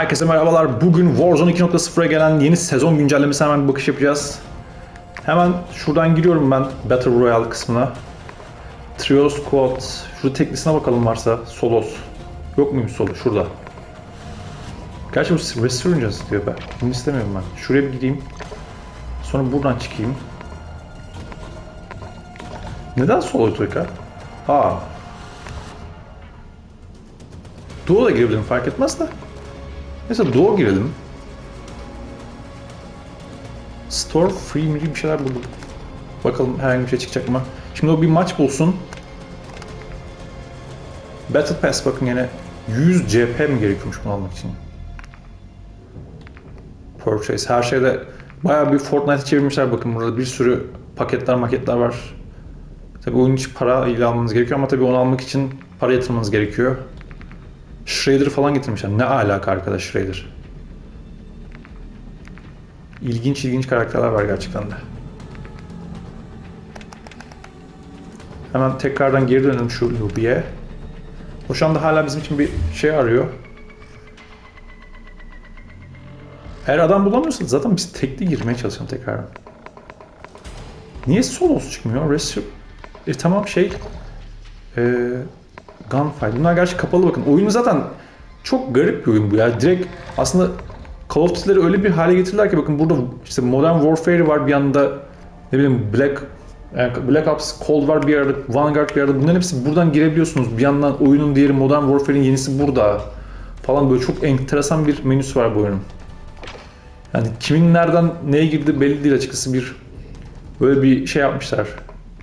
Herkese merhabalar. Bugün Warzone 2.0'a gelen yeni sezon güncellemesine hemen bir bakış yapacağız. Hemen şuradan giriyorum ben Battle Royale kısmına. Trio Squad. Şurada teklisine bakalım varsa. Solos. Yok muyum solo? Şurada. Gerçi bu Resurgence diyor ben. Bunu istemiyorum ben. Şuraya bir gideyim. Sonra buradan çıkayım. Neden solo Toyka? Aa. Duo da girebilirim fark etmez de. Neyse Duo girelim. Store free mi bir şeyler bulduk. Bakalım herhangi bir şey çıkacak mı? Şimdi o bir maç bulsun. Battle Pass bakın yine 100 CP mi gerekiyormuş bunu almak için? Purchase. Her şeyde bayağı bir Fortnite'e çevirmişler bakın burada bir sürü paketler maketler var. Tabi oyun için para ile almanız gerekiyor ama tabi onu almak için para yatırmanız gerekiyor. Shredder falan getirmişler. Ne alaka arkadaş Shredder? İlginç ilginç karakterler var gerçekten de. Hemen tekrardan geri dönelim şu lobiye. O şu anda hala bizim için bir şey arıyor. Eğer adam bulamıyorsa zaten biz tekli girmeye çalışalım tekrardan. Niye solos çıkmıyor? Restri... E tamam şey... Ee, Gunfight. Bunlar gerçi kapalı bakın. Oyunu zaten çok garip bir oyun bu ya. Direkt aslında Call of Duty'leri öyle bir hale getirdiler ki bakın burada işte Modern Warfare var bir yanda ne bileyim Black yani Black Ops Cold War bir yerde, Vanguard bir yerde. Bunların hepsi buradan girebiliyorsunuz. Bir yandan oyunun diğeri Modern Warfare'in yenisi burada falan böyle çok enteresan bir menüsü var bu oyunun. Yani kimin nereden neye girdi belli değil açıkçası bir böyle bir şey yapmışlar.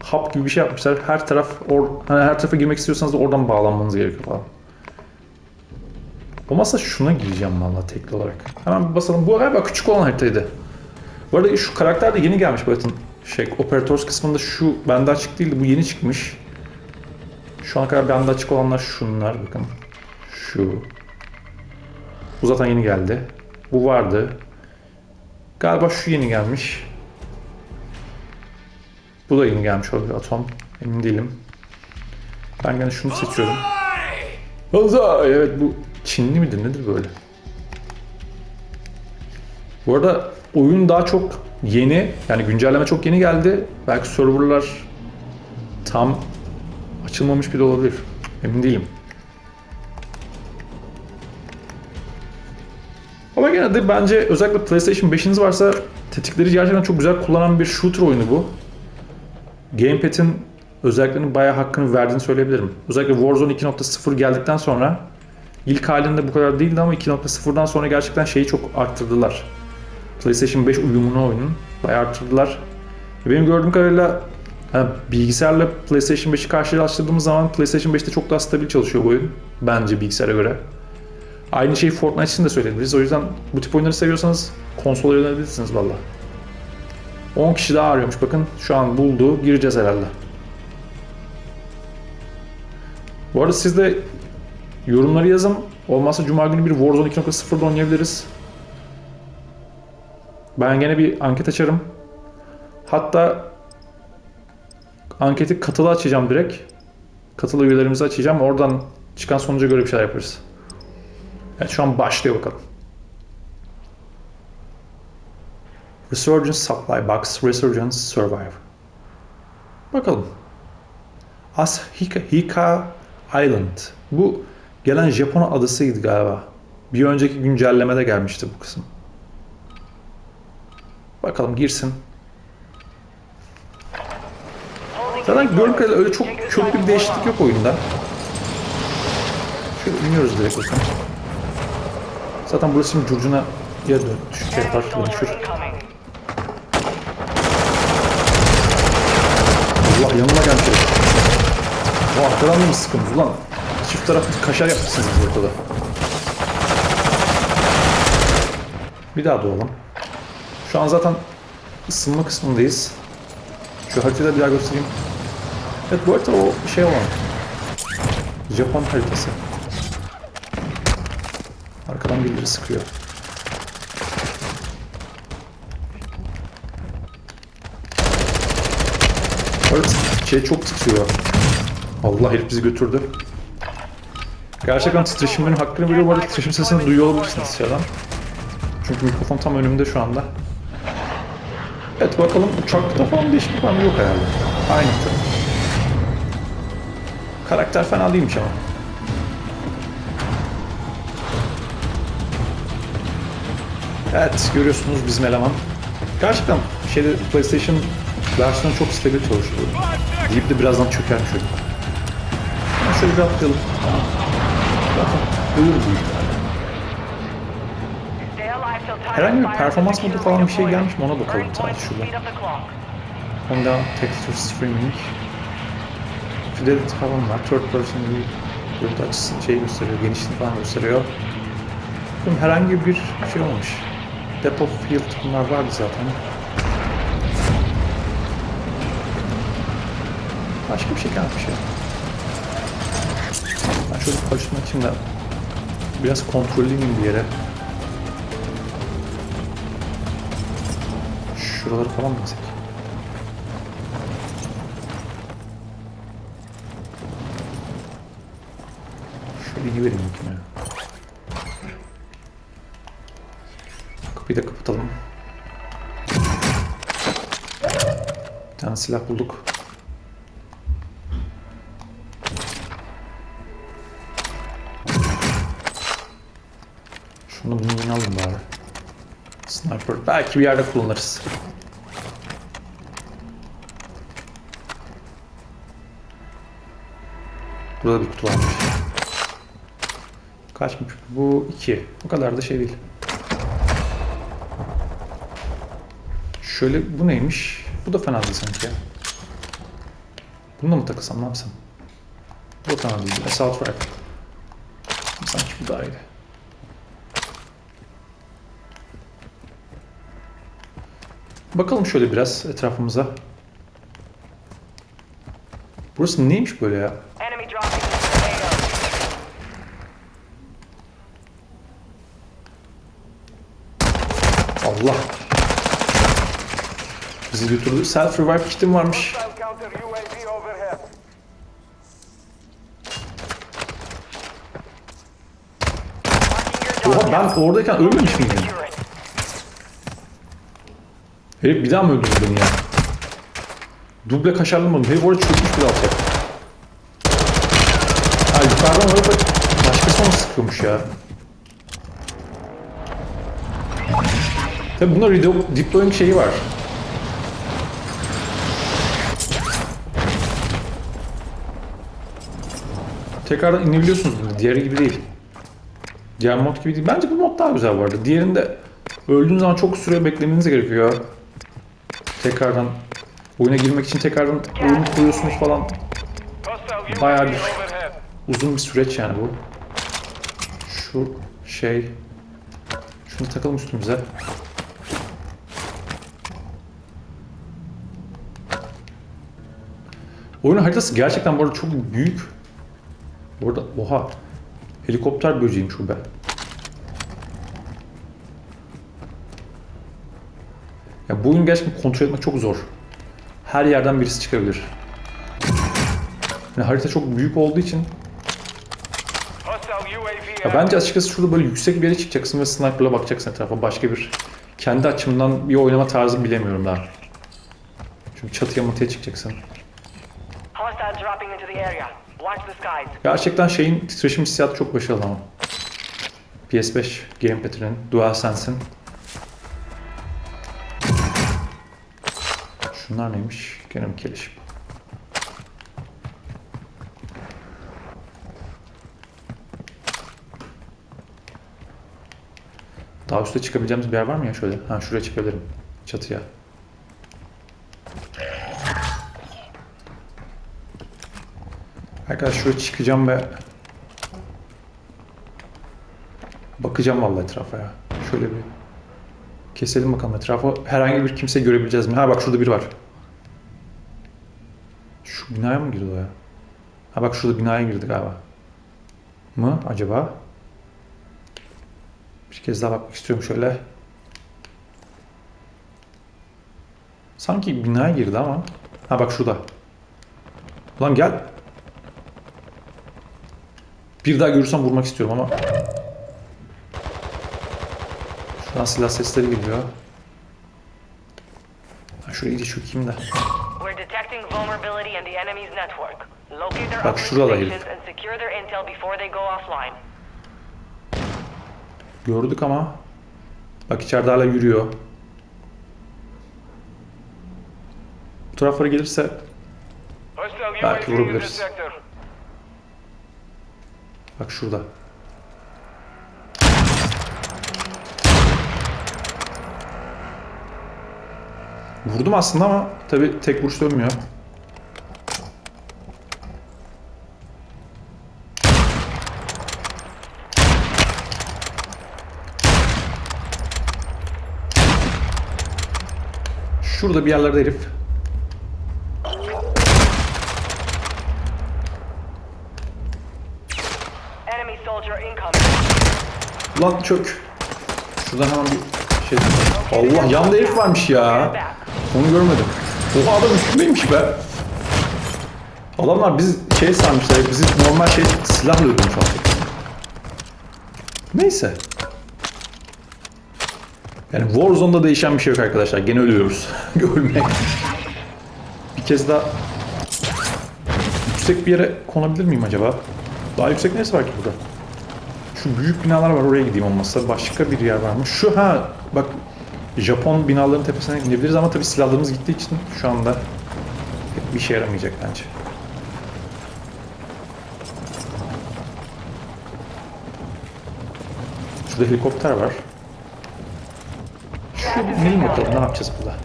Hub gibi bir şey yapmışlar. Her taraf or, hani her tarafa girmek istiyorsanız da oradan bağlanmanız gerekiyor falan. Olmazsa şuna gireceğim valla tekli olarak. Hemen bir basalım. Bu galiba küçük olan haritaydı. Bu arada şu karakter de yeni gelmiş bakın. Şey, operators kısmında şu bende açık değildi. Bu yeni çıkmış. Şu ana kadar bende açık olanlar şunlar bakın. Şu. Bu zaten yeni geldi. Bu vardı. Galiba şu yeni gelmiş. Bu da yeni gelmiş olabilir Atom. Emin değilim. Ben gene şunu seçiyorum. Banzai! Evet bu Çinli midir nedir böyle? Bu arada oyun daha çok yeni. Yani güncelleme çok yeni geldi. Belki serverlar tam açılmamış bile olabilir. Emin değilim. Ama gene de bence özellikle PlayStation 5'iniz varsa tetikleri gerçekten çok güzel kullanan bir shooter oyunu bu. Gamepad'in özelliklerinin bayağı hakkını verdiğini söyleyebilirim. Özellikle Warzone 2.0 geldikten sonra ilk halinde bu kadar değildi ama 2.0'dan sonra gerçekten şeyi çok arttırdılar. PlayStation 5 uyumunu oyunun bayağı arttırdılar. Benim gördüğüm kadarıyla yani bilgisayarla PlayStation 5'i karşılaştırdığımız zaman PlayStation 5'te çok daha stabil çalışıyor bu oyun. Bence bilgisayara göre. Aynı şeyi Fortnite için de söyleyebiliriz. O yüzden bu tip oyunları seviyorsanız konsola yönelebilirsiniz valla. 10 kişi daha arıyormuş bakın. Şu an buldu. Gireceğiz herhalde. Bu arada siz de yorumları yazın. Olmazsa Cuma günü bir Warzone 2.0'da oynayabiliriz. Ben gene bir anket açarım. Hatta anketi katılı açacağım direkt. Katılı üyelerimizi açacağım. Oradan çıkan sonuca göre bir şeyler yaparız. Evet şu an başlıyor bakalım. Resurgence Supply Box, Resurgence Survive. Bakalım. Ashika Hika Island. Bu gelen Japon adasıydı galiba. Bir önceki güncellemede gelmişti bu kısım. Bakalım girsin. Zaten gördüğüm kadarıyla öyle çok köklü bir değişiklik yok oyunda. Şöyle iniyoruz direkt o zaman. Zaten burası şimdi curcuna yer dön, şey yapar, dönüşür. Allah yanıma gelmiş. Bu arkadan da mı sıkıntı ulan? Çift taraflı kaşar yapmışsınız ortada. Bir daha doğalım. Şu an zaten ısınma kısmındayız. Şu haritada bir daha göstereyim. Evet bu harita o şey olan. Japon haritası. Arkadan birileri sıkıyor. Şey çok titriyor. Allah herif bizi götürdü. Gerçekten titreşimlerin hakkını veriyor. Bu arada titreşim sesini duyuyor olabilirsiniz dışarıdan. Çünkü mikrofon tam önümde şu anda. Evet bakalım uçakta falan değişiklik var mı? Yok herhalde. Aynı tabii. Karakter fena değilmiş ama. Evet görüyorsunuz bizim eleman. Gerçekten şeyde PlayStation versiyonu çok stabil çalışıyor. Deyip de birazdan çöker. Ama şöyle bir atlayalım. Zaten ölür bu ihtimalle. Herhangi bir performans modu falan bir şey gelmiş mi ona bakalım sadece şurada. şurada. Onda texture streaming, fidelity falan var. Third person view görüntü açısı şey gösteriyor, genişliğini falan gösteriyor. Bakın herhangi bir şey olmamış. Depth of field bunlar vardı zaten. Başka bir şey gelmiş ya. Ben şöyle karıştırmak için de biraz kontrollüyüm bir yere. Şuraları falan mı gitsek? Şöyle iyi vereyim bakayım ya. Kapıyı da kapatalım. Bir tane silah bulduk. Şunu bunu yine alayım bari. Sniper. Belki bir yerde kullanırız. Burada bir kutu varmış. Kaçmış? Bu iki. O kadar da şey değil. Şöyle bu neymiş? Bu da fena değil sanki ya. Bununla mı takılsam ne yapsam? Bu da fena değil. Assault Rifle. Sanki bu daha iyi. Bakalım şöyle biraz etrafımıza. Burası neymiş böyle ya? Allah. Bizi götürdü. Self revive kitim varmış. Oha ben oradayken ölmemiş miydim? Herif bir daha mı öldürdü beni ya? Duble kaşarlamadım. Herif orada çökmüş bir alçak. Ha yukarıdan orada başkası onu sıkıyormuş ya. Tabi bunda deploying şeyi var. Tekrardan inebiliyorsunuz. Diğeri gibi değil. Diğer mod gibi değil. Bence bu mod daha güzel vardı. Diğerinde öldüğün zaman çok süre beklemeniz gerekiyor. Tekrardan oyuna girmek için tekrardan oyunu kuruyorsunuz falan. Bayağı bir-. Uzun bir süreç yani bu. Şu şey... Şunu takalım üstümüze. Oyunun haritası gerçekten bu arada çok büyük. Bu arada oha. Helikopter böceğiymiş bu be. Ya bu oyunu gerçekten kontrol etmek çok zor. Her yerden birisi çıkabilir. Yani harita çok büyük olduğu için ya bence açıkçası şurada böyle yüksek bir yere çıkacaksın ve sniper'la bakacaksın etrafa. Başka bir kendi açımdan bir oynama tarzı bilemiyorum daha. Çünkü çatıya matıya çıkacaksın. Gerçekten şeyin titreşim hissiyatı çok başarılı ama. PS5 Gamepad'inin, DualSense'in. Şunlar neymiş? Gene mi keleşim? Daha üstte çıkabileceğimiz bir yer var mı ya şöyle? Ha şuraya çıkabilirim. Çatıya. Arkadaşlar şuraya çıkacağım ve bakacağım vallahi etrafa ya. Şöyle bir keselim bakalım etrafa. Herhangi bir kimse görebileceğiz mi? Ha bak şurada biri var. Şu binaya mı girdi o ya? Ha bak şurada binaya girdi galiba. Mı acaba? Bir kez daha bakmak istiyorum şöyle. Sanki binaya girdi ama. Ha bak şurada. Ulan gel. Bir daha görürsem vurmak istiyorum ama. Şuradan silah sesleri geliyor. Ben şuraya iyice çökeyim de. Bak şurada herif. Gördük ama. Bak içeride hala yürüyor. Bu taraflara gelirse Belki vurabiliriz. bak şurada. Vurdum aslında ama tabi tek vuruş dönmüyor. Şurada bir yerlerde herif. Lan çök. Şuradan hemen bir şey... Allah yanında herif varmış ya. Onu görmedim. Oha adam üstündeymiş be. Adamlar biz şey sanmışlar, bizi normal şey silahla öldürmüş artık. Neyse. Yani Warzone'da değişen bir şey yok arkadaşlar. Gene ölüyoruz. Ölmek. Bir kez daha yüksek bir yere konabilir miyim acaba? Daha yüksek neresi var ki burada? Şu büyük binalar var oraya gideyim olmazsa. Başka bir yer var mı? Şu ha bak Japon binaların tepesine gidebiliriz ama tabii silahlarımız gittiği için şu anda pek bir işe yaramayacak bence. Şurada helikopter var. Şuraya bir binelim bakalım ne yapacağız burada.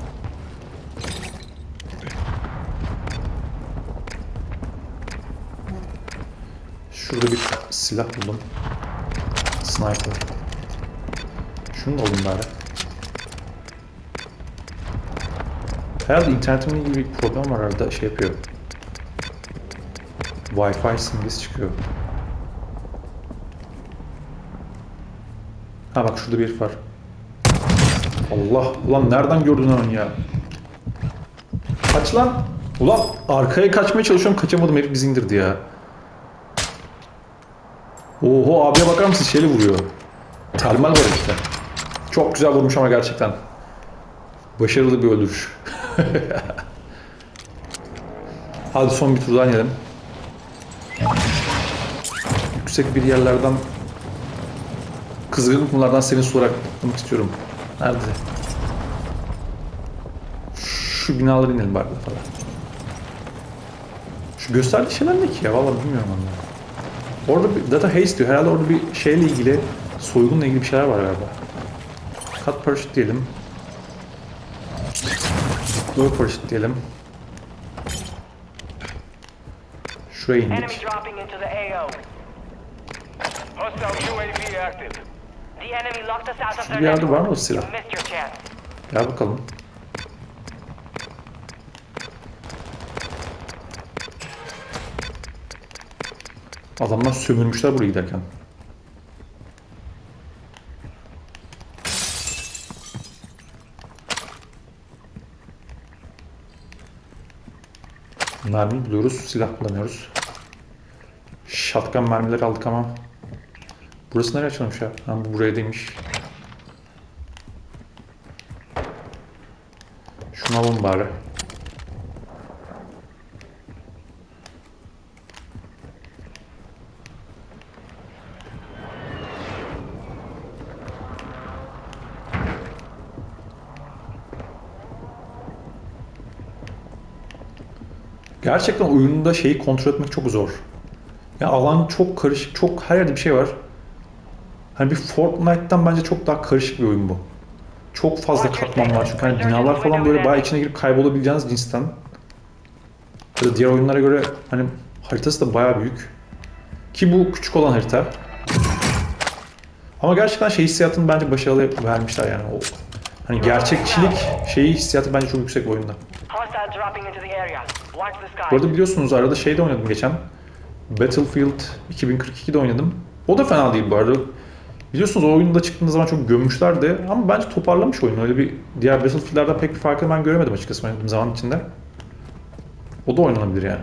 Şurada bir silah buldum. Sniper. Şunu da alayım bari. Herhalde internetimle ilgili bir problem var arada şey yapıyor. Wi-Fi simgesi çıkıyor. Ha bak şurada bir herif var. Allah ulan nereden gördün onu ya? Kaç lan? Ulan arkaya kaçmaya çalışıyorum kaçamadım herif bizi indirdi ya. Oho abiye bakar mısın şeyle vuruyor. Termal var işte. Çok güzel vurmuş ama gerçekten. Başarılı bir öldürüş. Hadi son bir tur daha. Yüksek bir yerlerden kızgın kumlardan senin sulara atlamak istiyorum. Nerede? Şu binalara inelim bari falan. Şu gösterdiği şeyler ne ki ya? Vallahi bilmiyorum onları. Orada bir data haste diyor. Herhalde orada bir şeyle ilgili, soygunla ilgili bir şeyler var galiba. Cut parachute diyelim. Deploy parachute diyelim. Şuraya Enemy indik. dropping into the AO. Hostile UAV active. The enemy locked us out of their Bir yerde var mı o silah? You missed your chance. Gel bakalım. Adamlar sömürmüşler buraya giderken. Mermi buluyoruz, silah kullanıyoruz. Shotgun mermileri aldık ama. Burası nereye açılmış ya? Ha, bu buraya demiş. Şunu alalım bari. Gerçekten oyunda şeyi kontrol etmek çok zor. Ya alan çok karışık, çok her yerde bir şey var. Hani bir Fortnite'tan bence çok daha karışık bir oyun bu. Çok fazla katman var çünkü hani binalar falan böyle bayağı içine girip kaybolabileceğiniz cinsten. Ya da diğer oyunlara göre hani haritası da bayağı büyük. Ki bu küçük olan harita. Ama gerçekten şey hissiyatını bence başarılı vermişler yani. O hani gerçekçilik şeyi hissiyatı bence çok yüksek bu oyunda. Bu arada biliyorsunuz arada şey de oynadım geçen. Battlefield 2042'de oynadım. O da fena değil bu arada. Biliyorsunuz o oyunda çıktığında zaman çok gömmüşlerdi ama bence toparlamış oyunu. Öyle bir diğer Battlefield'lerden pek bir farkını ben göremedim açıkçası oynadığım zaman içinde. O da oynanabilir yani.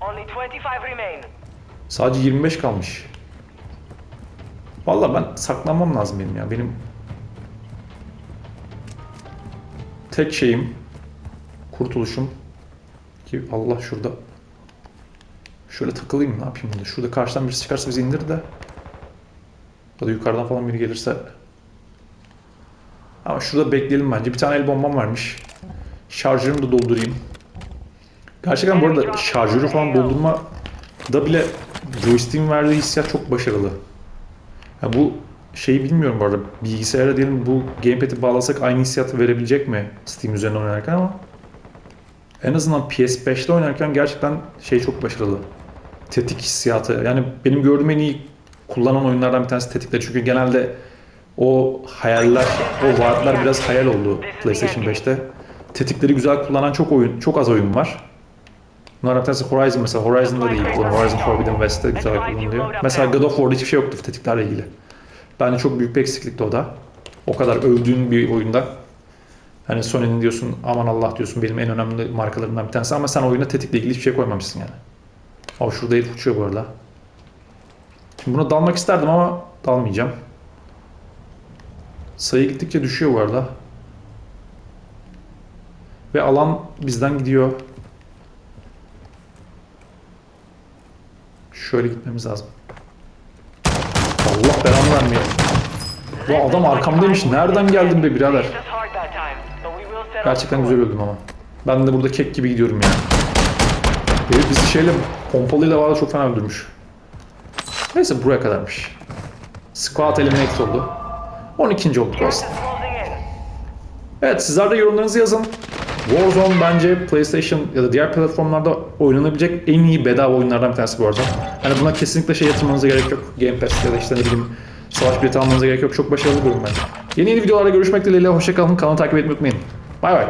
Only 25 remain. Sadece 25 kalmış. Vallahi ben saklanmam lazım benim ya. Benim tek şeyim kurtuluşum ki Allah şurada şöyle takılayım ne yapayım burada. Şurada karşıdan birisi çıkarsa bizi indir de ya da yukarıdan falan biri gelirse ama şurada bekleyelim bence. Bir tane el bombam varmış. Şarjörümü de doldurayım. Gerçekten bu arada şarjörü falan doldurma da bile joystick'in verdiği hissiyat çok başarılı. Ya bu şeyi bilmiyorum bu arada. Bilgisayara diyelim bu gamepad'i bağlasak aynı hissiyatı verebilecek mi Steam üzerinden oynarken ama en azından PS5'te oynarken gerçekten şey çok başarılı. Tetik hissiyatı. Yani benim gördüğüm en iyi kullanan oyunlardan bir tanesi tetikler. Çünkü genelde o hayaller, o vaatler biraz hayal oldu PlayStation 5'te. Tetikleri güzel kullanan çok oyun, çok az oyun var. Bunlardan bir tanesi Horizon mesela. Horizon'da değil. Horizon Forbidden West'te güzel kullanılıyor. Mesela God of War'da hiçbir şey yoktu tetiklerle ilgili. Bence çok büyük bir eksiklikti o da. O kadar övdüğün bir oyunda. Hani Sony'nin diyorsun aman Allah diyorsun benim en önemli markalarımdan bir tanesi ama sen oyuna tetikle ilgili hiçbir şey koymamışsın yani. Ama şurada herif uçuyor bu arada. Şimdi buna dalmak isterdim ama dalmayacağım. Sayı gittikçe düşüyor bu arada. Ve alan bizden gidiyor. Şöyle gitmemiz lazım. Allah belanı vermiyor. Bu adam arkamdaymış. Nereden geldin be birader? Gerçekten güzel öldüm ama. Ben de burada kek gibi gidiyorum ya. Herif bizi şeyle pompalıyla valla çok fena öldürmüş. Neyse buraya kadarmış. Squad eliminate oldu. 12. olduk aslında. Evet sizler de yorumlarınızı yazın. Warzone bence PlayStation ya da diğer platformlarda oynanabilecek en iyi bedava oyunlardan bir tanesi arada. Yani buna kesinlikle şey yatırmanıza gerek yok. Game Pass ya da işte ne bileyim savaş bileti almanıza gerek yok. Çok başarılı bir oyun bence. Yeni yeni videolarda görüşmek dileğiyle. Hoşçakalın. Kanalı takip etmeyi unutmayın. Bay bay.